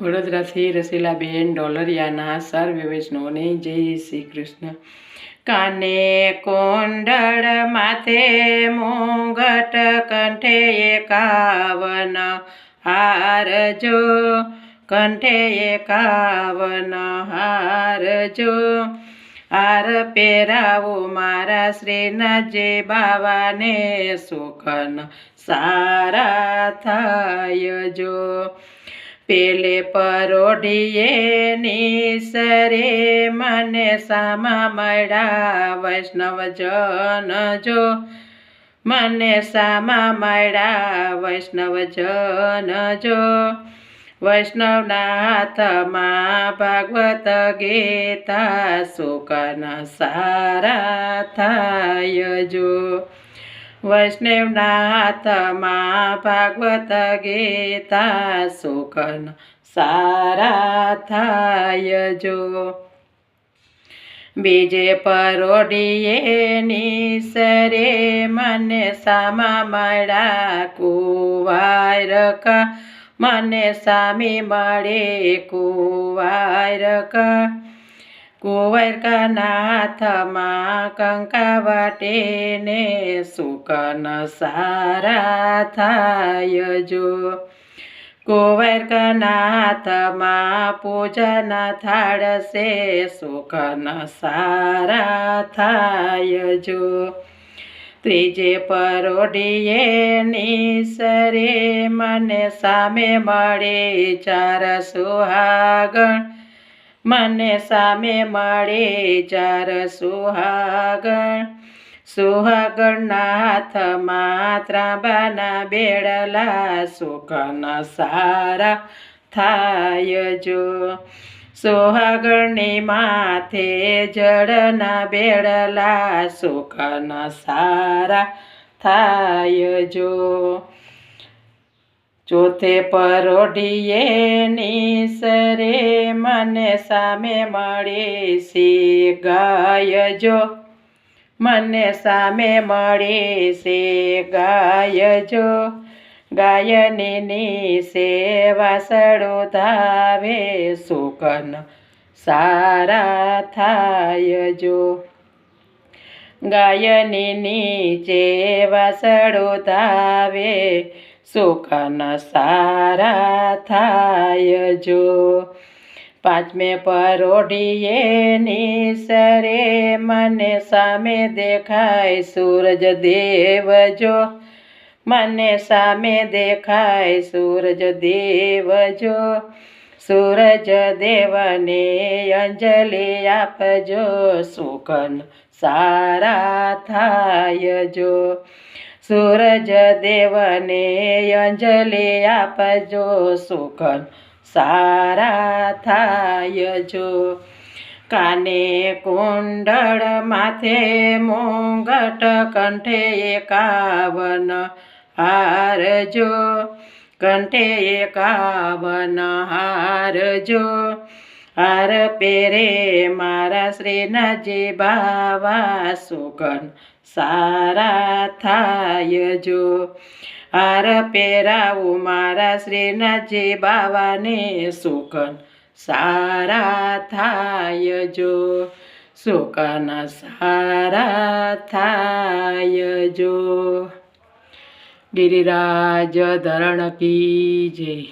વડોદરાથી રસીલાબેન ડોલરિયાના સર વૈષ્ણવને જય શ્રી કૃષ્ણ. કાને કોંડળ માથે મોંઘટ કંઠે એકાવન હારજો કંઠે એકાવન હારજો હાર પહેરાવો મારા શ્રીનાથજી બાવાને સુખન સારા થાય જો. પેલે પરોઢીએ નિસરે મને સામા મળ્યા વૈષ્ણવ જન જો. મને સામા મળ્યા વૈષ્ણવ જન જો. વૈષ્ણવના હાથમાં ભાગવત ગીતા સુકન સારા થાય જો. વૈષ્ણવના હાથમાં ભાગવત ગીતા સુખન સારા થાય જો. બીજે પરોડીએ નિસરે મને સામા મળ્યા કુવારકા. મને સામી મળે કુવારકા. કુંવર કંકાવટેને સુકન સારા થાય જો કુંવર નાથમાં પૂજન થાળશે સુકન સારા થાય જો ત્રીજે પરોઢીએ નિસરે મને સામે મળે ચાર સુહાગણ મને સામે મળે ચાર સુહાગણ. સુહાગણના હાથમાં ત્રાંબાના બેડલા સુખન સારા થાય જો. સોહાગણની માથે જડના બેડલા સુખન સારા થાય જો. ચોથે પરોઢીએ નિસરે મને સામે મળી છે ગાય જો. મને સામે મળી છે ગાય જો. ગાયની વાસળો ધાવે સુકન સારા થાય જો. ગાયની નીચે વાસળો ધાવે સુખન સારા થાય જો. પાંચમે પરોઢીએ નિસરે મને સામે દેખાય સૂરજ દેવ જો. મને સામે દેખાય સૂરજ દેવ જો. સૂરજ દેવને અંજલિ આપજો. સુકન સારા થાય જો. સૂરજ દેવને અંજલિ આપજો સુખન. સારા થાય જો. કાને કુંડળ માથે મુંગટ કંઠે એકાવન હારજો. કંઠે એકાવન હારજો. હાર પેરે મારા શ્રીનાજી બાવા સુગન સારા થાય જો. હાર પહેરાવું મારા શ્રીનાજી બાવાને સુગન સારા થાય જો. સુકન સારા થાય જો. ગિરિરાજ ધરણ કી જય.